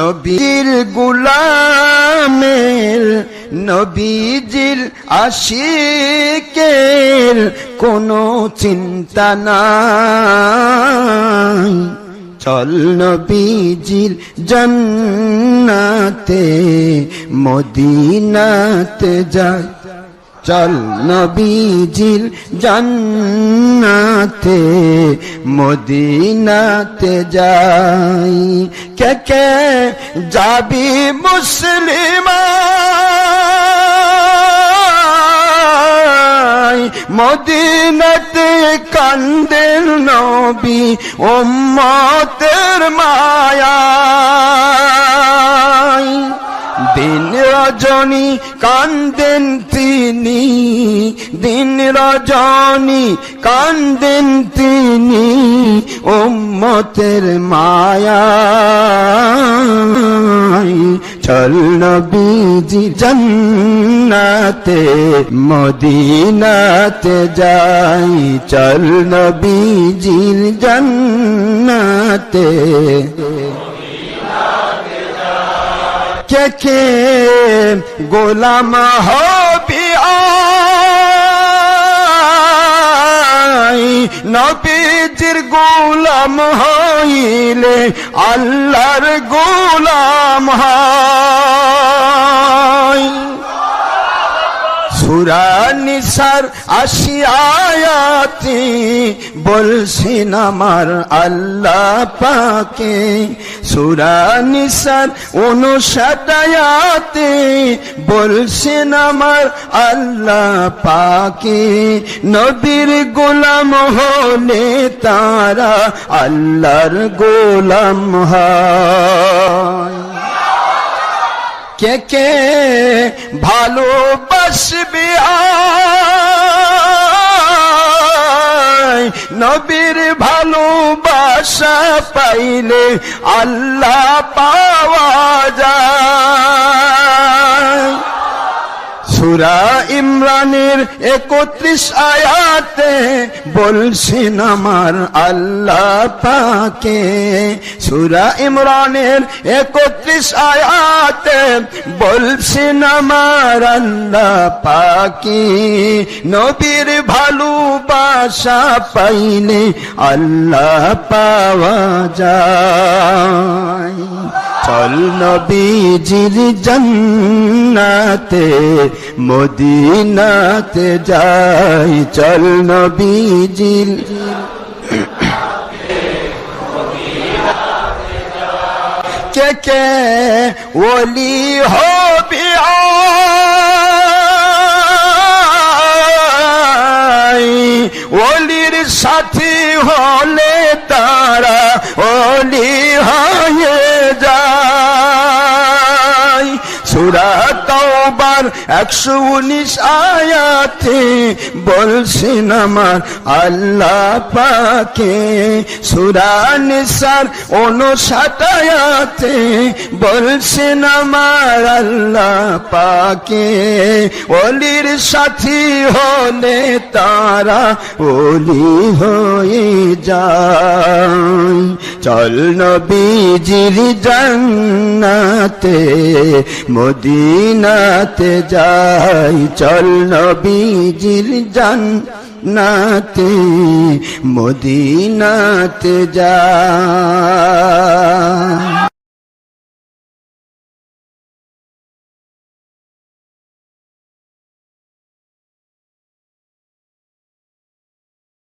নবীর গুলামের নবীজির আশিকের কোনো চিন্তা নাই। চল নবীজির জন্নাতে মদিনাতে যায় চল নবীজির জান্নাতে মদিনাতে যাই। কে কে যাবি মুসলিমা মদিনাতে কান্দের নবী উম্মতের মায়া। রজনী কান্দেন তিনি, দিন রজনী কান্দেন তিনি, উম্মতের মায়া চল নবীজি জন্নাতে, মদিনাতে যাই, চল নবীজির জন্নাতে। কে কে? গোলাম হবি নবীজির গোলাম হইলে আল্লাহর গোলাম হয়। সুরা নিসার আশি আয়াতি বলছেন আমার আল্লাহ পাকে। সুরা নিসার উনষাট আয়াতে বলছেন আমার আল্লাহ পাকে। নবীর গোলাম হলে তারা আল্লাহর গোলাম হয়। কে কে ভালোবাসবে নবীর ভালোবাসা পাইলে আল্লাহ পাওয়া যায়। সুরা ইমরানের একত্রিশ আয়াতে বলছেন আমার আল্লাহ পাকে সুরা ইমরানের একত্রিশ আয়াতে বলছেন আমার আল্লাহ পাকে। নবীর ভালোবাসা পাইলে আল্লাহ পাওয়া যায়। চল নবীজির জন্নাতে, মদিনাতে যাই। চল নবীজির কে কে ওলি হবি ওলির সাথী হলে তারা ওলি সুরা তওবার একশো উনিশ আয়াতে বলছেন আমার আল্লাহ পাকে। সুরা নিসার উনষাট আয়াতে বলছেন আমার আল্লাহ পাকে। অলির সাথী হলে তারা ওলি হয়ে যায়। চল নবীজির জান্নাতে, মদিনাতে যাই চল নবীজির জান নাতে মদিনাতে যাই